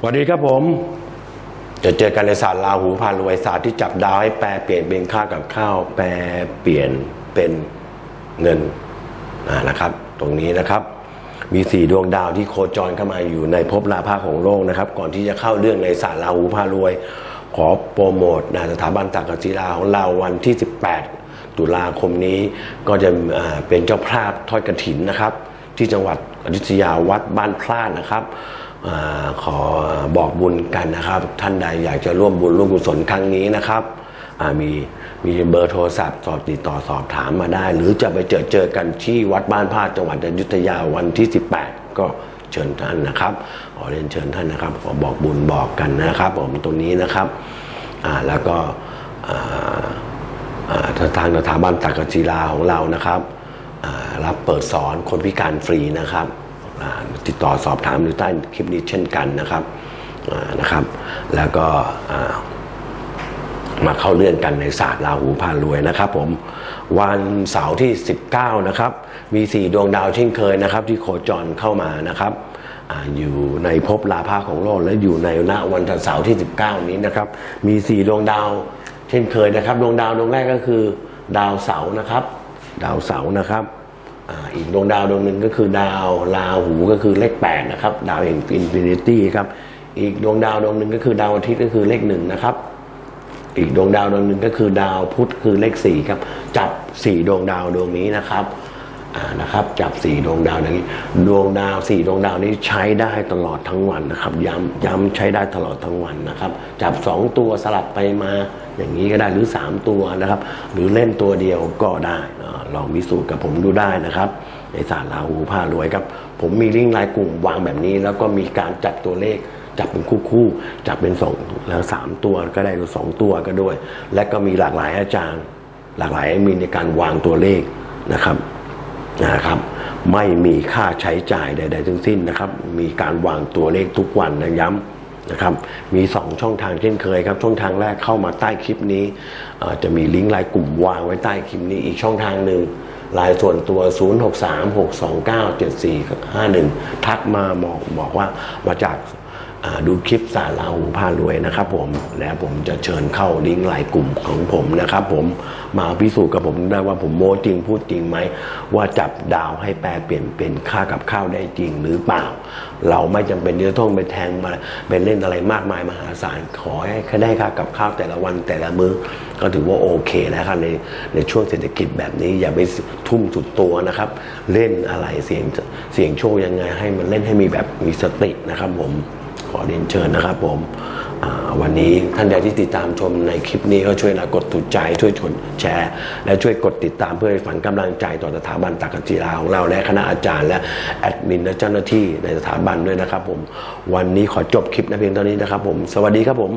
สวัสดีครับผม จะเจอกันในศาสตร์ลาหูพารวยศาสตร์ที่จับดาวให้แปลเปลี่ยนเป็นค่ากับข้าว แปลเปลี่ยนเป็นเงินนะครับ ตรงนี้นะครับ มีสี่ดวงดาวที่โคจรเข้ามาอยู่ในภพลาภาของโลกนะครับ ก่อนที่จะเข้าเรื่องในศาสตร์ลาหูพารวย ขอโปรโมทนะสถาบันตักกศิลาของเราวันที่ 18 ตุลาคมนี้ก็จะเป็นเจ้าภาพทอดกระถินนะครับ ที่จังหวัดอยุธยาวัดบ้านพลาดนะครับ ขอบอกบุญกันนะครับ ท่านใดอยากจะร่วมบุญร่วมกุศลครั้งนี้นะครับมีมีเบอร์โทรศัพท์สอบติดต่อสอบถามมาได้ หรือจะไปเจอเจอกันที่วัดบ้านพาดจังหวัดอยุธยาวันที่ 18 ก็เชิญท่านนะครับขอเรียนเชิญท่านนะครับขอบอกบุญบอกกันนะครับ ผมตรงนี้นะครับแล้วก็ทางสถาบันตักกศิลาของเรานะครับรับเปิดสอนคนพิการฟรีนะครับ ติดต่อสอบถามอยู่ใต้คลิปนี้เช่นกันนะครับนะครับ แล้วก็มาเข้าเรื่องกันในศาสตร์ราหูพารวยนะครับ ผมวันเสาร์ที่ 19 นะครับ มี 4 ดวงดาวเช่นเคยนะครับ ที่โคจรเข้ามานะครับออยู่ในภพลาภาของโลกและอยู่ในณวันเสาร์ที่ 19 นี้นะครับ มี 4 ดวงดาวเช่นเคยนะครับ ดวงดาวดวงแรกก็คือ ดาวเสาร์นะครับ ดาวเสาร์นะครับ อีกดวงดาวดวงหนึ่งก็คือดาวลาหูก็คือเลข8นะครับดาวแห่งอินฟินิตี้ครับอีกดวงดาวดวงหนึ่งก็คือดาวอาทิตย์ก็คือเลขหนึ่งนะครับ อีกดวงดาวดวงหนึ่งก็คือดาวพุธคือเลขสี่ครับ จับสี่ดวงดาวดวงนี้นะครับ นะครับจับสี่ดวงดาวอย่างนี้ ดวงดาวสี่ดวงดาวนี้ใช้ได้ตลอดทั้งวันนะครับ ย้ำย้ำใช้ได้ตลอดทั้งวันนะครับ จับสองตัวสลับไปมาอย่างนี้ก็ได้หรือสามตัวนะครับ หรือเล่นตัวเดียวก็ได้ลองพิสูจน์กับผมดูได้นะครับ ในศาสตร์ราหูผ้ารวยครับ ผมมีลิงก์รายกลุ่มวางแบบนี้ แล้วก็มีการจับตัวเลขจับเป็นคู่คู่ๆจับเป็นสองแล้วสามตัวก็ได้หรือสองตัวก็ด้วย และก็มีหลากหลายอาจารย์ หลากหลายมีในการวางตัวเลขนะครับ นะครับไม่มีค่าใช้จ่ายใด ๆ ทั้งสิ้นนะครับ มีการวางตัวเลขทุกวันนะย้ำนะครับ มี 2 ช่องทางเช่นเคยครับ ช่องทางแรกเข้ามาใต้คลิปนี้จะมีลิงก์รายกลุ่มวางไว้ใต้คลิปนี้อีกช่องทางหนึ่งลายส่วนตัว 0636297451 ทักมาบอกบอกว่ามาจากาดูคลิปสารลาหูพารวยนะครับผม แล้วผมจะเชิญเข้าลิงก์ไลน์กลุ่มของผมนะครับผม มาพิสูจน์กับผมได้ว่าผมโม้จริงพูดจริงไหม ว่าจับดาวให้แปลเปลี่ยนเป็นค่ากับข้าวได้จริงหรือเปล่า เราไม่จำเป็นที่จะต้องไปแทงมาไปเล่นอะไรมากมายมหาศาล ขอให้แค่ได้ค่ากับข้าวแต่ละวันแต่ละมื้อก็ถือว่าโอเคแล้วครับในในช่วงเศรษฐกิจแบบนี้ อย่าไปทุ่มสุดตัวนะครับ เล่นอะไรเสียงเสียงโชคยังไงให้มันเล่นให้มีแบบมีสตินะครับผมขอเรียนเชิญนะครับผมวันนี้ท่านใดที่ติดตามชมในคลิปนี้ก็ช่วยนะกดถูกใจช่วยชนแชร์ และช่วยกดติดตามเพื่อให้ฝันกำลังใจต่อสถาบันตักกศิลาของเราและคณะอาจารย์และแอดมินและเจ้าหน้าที่ในสถาบันด้วยนะครับผมวันนี้ขอจบคลิปนะเพียงเท่านี้นะครับผม สวัสดีครับผม